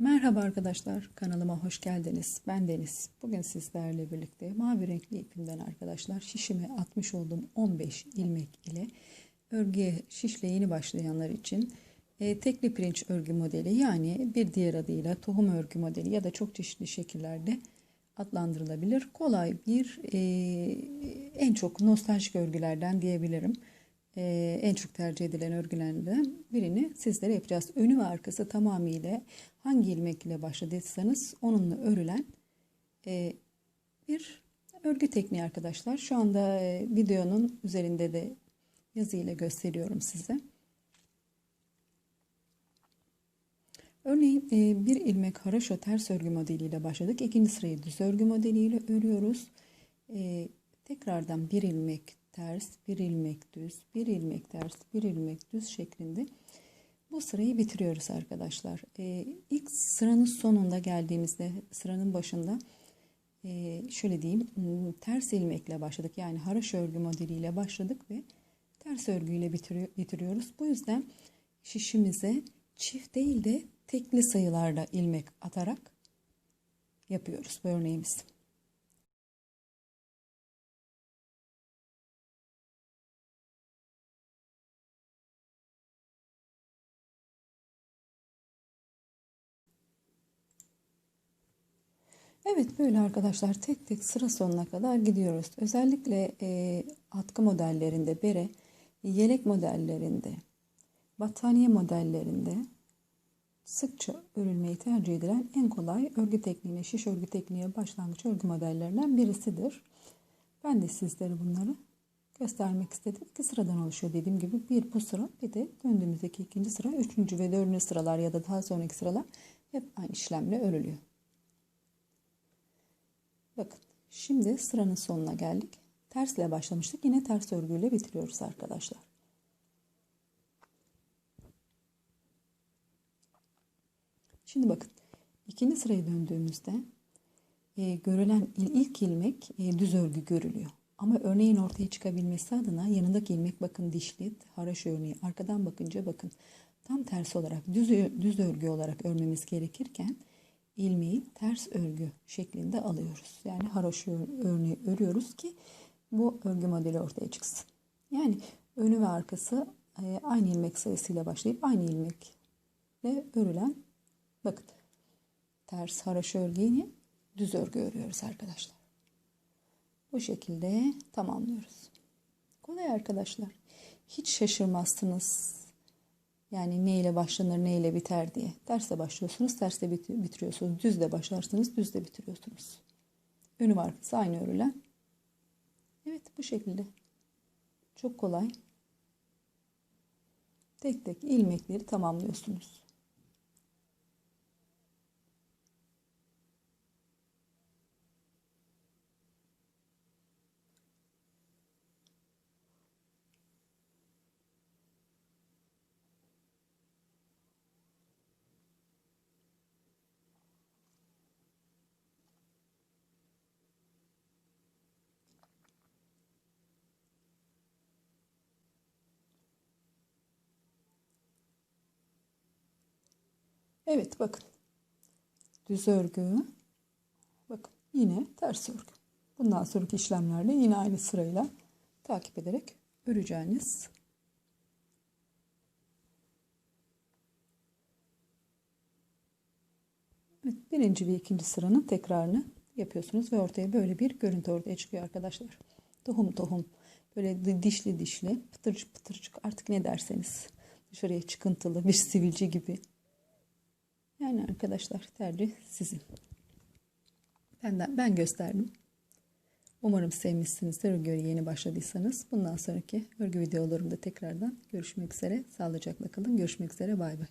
Merhaba arkadaşlar, kanalıma hoş geldiniz. Ben Deniz. Bugün sizlerle birlikte mavi renkli ipimden arkadaşlar şişime atmış olduğum 15 ilmek ile örgüye şişle yeni başlayanlar için e, tekli pirinç örgü modeli yani bir diğer adıyla tohum örgü modeli ya da çok çeşitli şekillerde adlandırılabilir. Kolay bir e, en çok nostaljik örgülerden diyebilirim. Ee, en çok tercih edilen örgülerden birini sizlere yapacağız. Önü ve arkası tamamıyla hangi ilmek ile başladıysanız onunla örülen e, bir örgü tekniği arkadaşlar. Şu anda e, videonun üzerinde de yazıyla gösteriyorum size. Örneğin e, bir ilmek haraşo ters örgü modeliyle başladık. İkinci sırayı düz örgü modeliyle örüyoruz. Tekrardan bir ilmek ters, bir ilmek düz, bir ilmek ters, bir ilmek düz şeklinde bu sırayı bitiriyoruz arkadaşlar. Ee, ilk sıranın sonunda geldiğimizde sıranın başında e, şöyle diyeyim hmm, ters ilmekle başladık. Yani haraş örgü modeliyle başladık ve ters örgüyle bitiriyor, bitiriyoruz. Bu yüzden şişimize çift değil de tekli sayılarla ilmek atarak yapıyoruz bu örneğimiz. Evet böyle arkadaşlar tek tek sıra sonuna kadar gidiyoruz. Özellikle e, atkı modellerinde, bere, yelek modellerinde, battaniye modellerinde sıkça örülmeyi tercih edilen en kolay örgü tekniğine, şiş örgü tekniğe başlangıç örgü modellerinden birisidir. Ben de sizlere bunları göstermek istedim. İki sıradan oluşuyor dediğim gibi. Bir bu sıra bir de döndüğümüzdeki ikinci sıra, üçüncü ve dördüncü sıralar ya da daha sonraki sıralar hep aynı işlemle örülüyor. Bakın şimdi sıranın sonuna geldik. Tersle başlamıştık. Yine ters örgüyle bitiriyoruz arkadaşlar. Şimdi bakın ikinci sıraya döndüğümüzde e, görülen ilk ilmek e, düz örgü görülüyor. Ama örneğin ortaya çıkabilmesi adına yanındaki ilmek bakın dişli, haraş örneği. Arkadan bakınca bakın tam tersi olarak düz, düz örgü olarak örmemiz gerekirken ilmeği ters örgü şeklinde alıyoruz. Yani haroşa örneği örüyoruz ki bu örgü modeli ortaya çıksın. Yani önü ve arkası e, aynı ilmek sayısıyla başlayıp aynı ilmekle örülen bakın ters haroşa örgüyü düz örgü örüyoruz arkadaşlar. Bu şekilde tamamlıyoruz. Kolay arkadaşlar. Hiç şaşırmazsınız yani ne ile başlanır ne ile biter diye. Tersle başlıyorsunuz, tersle bitiriyorsunuz. Düzle başlarsınız, düzle bitiriyorsunuz. Önü var arkası aynı örülen. Evet bu şekilde. Çok kolay. Tek tek ilmekleri tamamlıyorsunuz. Evet bakın. Düz örgü. Bakın yine ters örgü. Bundan sonraki işlemlerde yine aynı sırayla takip ederek öreceğiniz Evet, birinci ve ikinci sıranın tekrarını yapıyorsunuz ve ortaya böyle bir görüntü ortaya çıkıyor arkadaşlar. Tohum tohum böyle dişli dişli pıtırcık pıtırcık artık ne derseniz dışarıya çıkıntılı bir sivilce gibi yani arkadaşlar tercih sizin. Benden, ben gösterdim. Umarım sevmişsinizdir örgüye yeni başladıysanız. Bundan sonraki örgü videolarımda tekrardan görüşmek üzere. Sağlıcakla kalın. Görüşmek üzere. Bay bay.